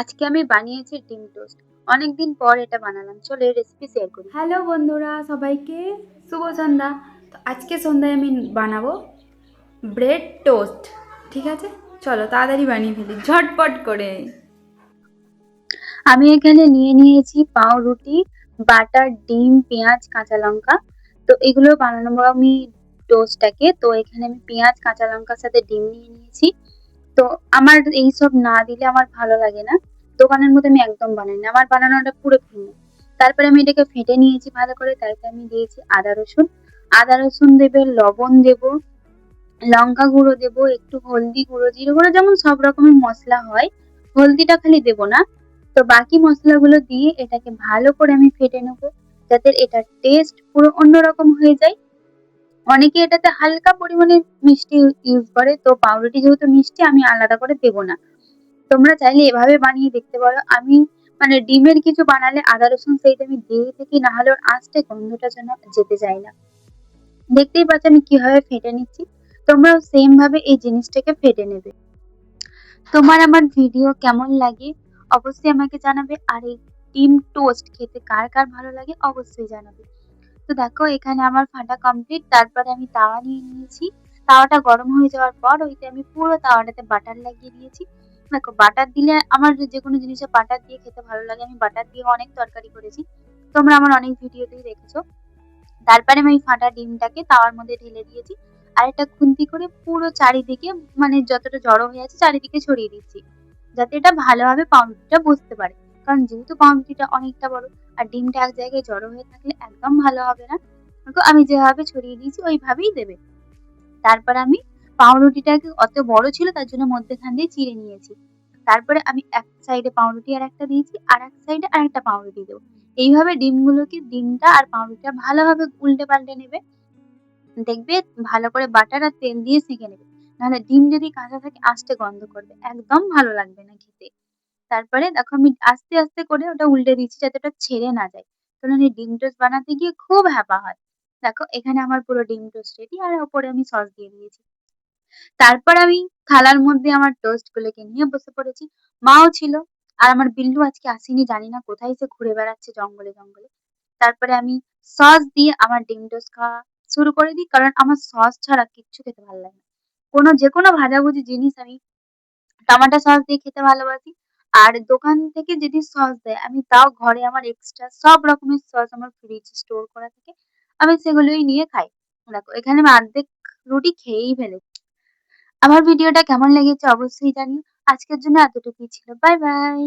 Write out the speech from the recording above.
আজকে আমি বানিয়েছি ডিম টোস্ট। অনেকদিন পর এটা বানালাম। চলে রেসিপি শেয়ার করি। হ্যালো বন্ধুরা সবাইকে শুভ সন্ধ্যা। তো আজকে সন্ধ্যায় আমি বানাবো ব্রেড টোস্ট ঠিক আছে? চলো তাড়াতাড়ি বানিয়ে ফেলি ঝটপট করে। আমি এখানে নিয়ে নিয়েছি পাউরুটি বাটার ডিম পেঁয়াজ কাঁচা লঙ্কা। তো এগুলো বানানো আমি টোস্টটাকে তো এখানে আমি পেঁয়াজ কাঁচা লঙ্কার সাথে ডিম নিয়ে নিয়েছি। তো আমার এই সব না দিলে আমার ভালো লাগে না। দোকানের মধ্যে আমি একদম বানাই না। আমার বানানোটা পুরো ভিন্ন। তারপরে আমি এটাকে ফেটে নিয়েছি ভালো করে। তারপরে আমি দিয়েছি আদা রসুন। আদা রসুন দেবে, লবণ দেব, লঙ্কা গুঁড়ো দেব, একটু হলদি গুঁড়ো, জিরে গুঁড়ো, যেমন সব রকমের মশলা হয়। হলদিটা খালি দেব না। তো বাকি মশলাগুলো দিয়ে এটাকে ভালো করে আমি ফেটে নেব। যাতে এটার টেস্ট পুরো অন্যরকম হয়ে যায়। অনেকে এটাতে হালকা পরিমাণে মিষ্টি ইউজ করে, তো পাউরুটি যেহেতু মিষ্টি, আমি আলাদা করে দেবো না। তোমরা চাইলে এভাবে বানিয়ে দেখতে পারো। আমি মানে ডিমের কিছু বানালে আদা, রসুন, সেই আমি দিয়ে থাকি না হলে ওর আঁচটা, গন্ধটা যেন যেতে চায় না। দেখতেই পাচ্ছ আমি কীভাবে ফেটে নিচ্ছি। তোমরাও সেম ভাবে এই জিনিসটাকে ফেটে নেবে। তোমার আমার ভিডিও কেমন লাগে অবশ্যই আমাকে জানাবে। আর এই ডিম টোস্ট খেতে কার কার ভালো লাগে অবশ্যই জানাবে। তো দেখো, এখানে আমার ফাটা কমপ্লিট তারপরে আমি তাওয়া নিয়ে নিয়েছি। তাওয়াটা গরম হয়ে যাওয়ার পর ওইতে আমি পুরো তাওয়াটাতে বাটার লাগিয়ে দিয়েছি। দেখো বাটার দিলে আমার যে কোনো জিনিসে বাটার দিয়ে খেতে ভালো লাগে, আমি বাটার দিয়ে অনেক তরকারি করেছি। তোমরা আমার অনেক ভিডিওতেই দেখেছ। তারপরে আমি ফাটা ডিমটাকে তাওয়ার মধ্যে ঢেলে দিয়েছি। আর একটা খুন্তি করে পুরো চারিদিকে মানে যতটা জড়ো হয়ে আছে, চারিদিকে ছড়িয়ে দিচ্ছি। যাতে এটা ভালোভাবে পাউরুটিটা বসতে পারে। কারণ যেহেতু পাউরুটিটা অনেকটা বড় আর ডিমটা এক জায়গায় জড়ো হয়ে থাকলে একদম ভালো হবে না আমি যেভাবে ছড়িয়ে দিয়েছি, ওইভাবেই দেবে। তারপর আমি পাউরুটিটাকে অত বড় ছিল, তার জন্য মধ্যেখান দিয়ে চিড়ে নিয়েছি। তারপরে আমি এক সাইডে পাউরুটি আর একটা দিয়েছি, আর এক সাইডে আর একটা পাউরুটি দেবো। এইভাবে ডিমগুলোকে, ডিমটা আর পাউরুটিটা ভালোভাবে উল্টে পাল্টে নেবে। দেখবে ভালো করে বাটার আর তেল দিয়ে সেঁকে নেবে। নাহলে ডিম যদি কাঁচা থাকে আস্তে গন্ধ করবে। একদম ভালো লাগবে না খেতে। তারপরে দেখো আমি আস্তে আস্তে করে ওটা উল্টে দিচ্ছি যাতে ওটা ছেড়ে না যায়। কারণ এই ডিম টোস্ট বানাতে গিয়ে খুব হ্যাপা হয়। দেখো, এখানে আমার পুরো ডিম টোস্ট রেডি আর ওপরে আমি সস দিয়ে দিয়েছি। তারপর আমি থালার মধ্যে আমার টোস্ট গুলোকে নিয়ে বসে পড়েছি। মাও ছিল আর আমার বিল্লু আজকে আসেনি, জানি না কোথায় সে ঘুরে বেড়াচ্ছে জঙ্গলে জঙ্গলে। তারপরে আমি সস দিয়ে আমার ডিম টোস্ট খাওয়া শুরু করে দিই, কারণ আমার সস ছাড়া কিচ্ছু খেতে ভালো লাগে না। কোনো যে কোনো ভাজাভুজি জিনিস আমি টমেটো সস দিয়ে খেতে ভালোবাসি। আর দোকান থেকে যদি সস দেয়, আমি তাও ঘরে আমার এক্সট্রা সব রকমের সস আমার ফ্রিজ স্টোর করা থাকে, আমি সেগুলোই নিয়ে খাই। দেখো, এখানে আমি অর্ধেক রুটি খেয়েই ফেলেছি আমার ভিডিওটা কেমন লেগেছে অবশ্যই জানিও। আজকের জন্য এতটুকুই ছিল। Bye bye